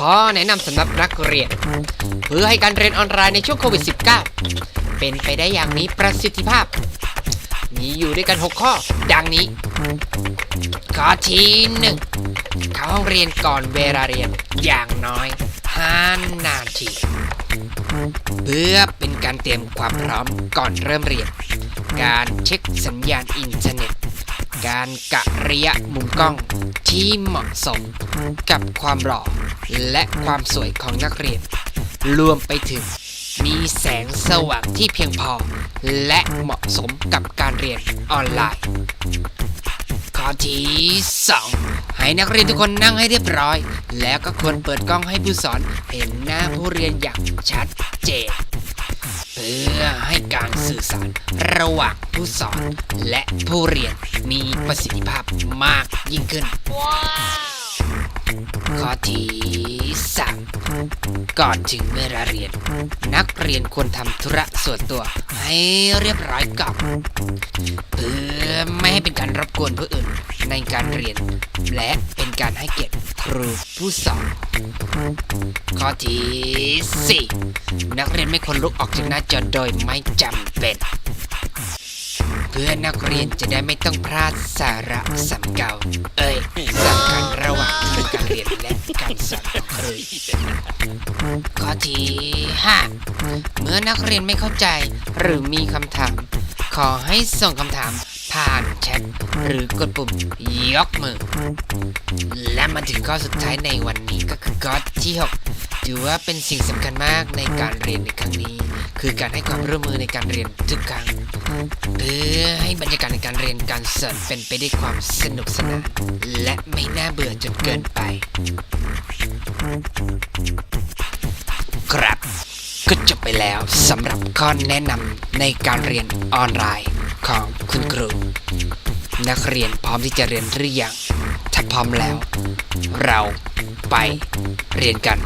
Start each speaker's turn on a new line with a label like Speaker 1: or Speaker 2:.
Speaker 1: ข้อแนะนำสำหรับนักเรียน เพื่อให้การเรียนออนไลน์ในช่วงโควิด -19 เป็นไปได้อย่างมีประสิทธิภาพ มีอยู่ด้วยกัน 6 ข้อ ดังนี้ ข้อที่หนึ่งเข้าห้องเรียนก่อนเวลาเรียนอย่างน้อย5นาที เพื่อเป็นการเตรียมความพร้อมก่อนเริ่มเรียน การเช็คสัญญาณอินเทอร์เน็ต การกะระยะมุมกล้องที่เหมาะสมกับความหล่อและความสวยของนักเรียน รวมไปถึงมีแสงสว่างที่เพียงพอ และเหมาะสมกับการเรียนออนไลน์ ข้อที่สองให้นักเรียนทุกคนนั่งให้เรียบร้อย แล้วก็ควรเปิดกล้องให้ผู้สอนเห็นหน้าผู้เรียนอย่างชัดเจน เพื่อให้การสื่อสารระหว่างผู้สอนและผู้เรียนมีประสิทธิภาพมากยิ่งขึ้น ข้อที่สามก่อนถึงเวลาเรียน นักเรียนควรทำธุระส่วนตัว ให้เรียบร้อยก่อนเพื่อไม่ให้เป็นการรบกวนผู้อื่นในการเรียน และเป็นการให้เกียรติครูผู้สอนข้อที่สี่นักเรียนไม่ควรลุกออกจากหน้าจอโดยไม่จำเป็น เพื่อนักเรียนจะได้ไม่ต้องพลาดสาระสำเก่า เอ้ย ข้อที่ห้าเมื่อนักเรียนไม่เข้าใจ หรือมีคำถาม ขอให้ส่งคำถามผ่านแชทหรือกดปุ่มยกมือ และมาถึงข้อสุดท้ายในวันนี้ก็คือข้อที่ 6 ถือว่าเป็นสิ่งสำคัญมากในการเรียนในครั้งนี้ คือการให้ความร่วมมือในการเรียนทุกครั้งเพื่อให้บรรยากาศในการเรียนการสอนเป็นไปด้วยความสนุกสนานและไม่น่าเบื่อจนเกินไป ครับก็จบไปแล้วสำหรับข้อแนะนำในการเรียนออนไลน์ของคุณครู นักเรียนพร้อมที่จะเรียนหรือยังถ้าพร้อมแล้ว เราไปเรียนกัน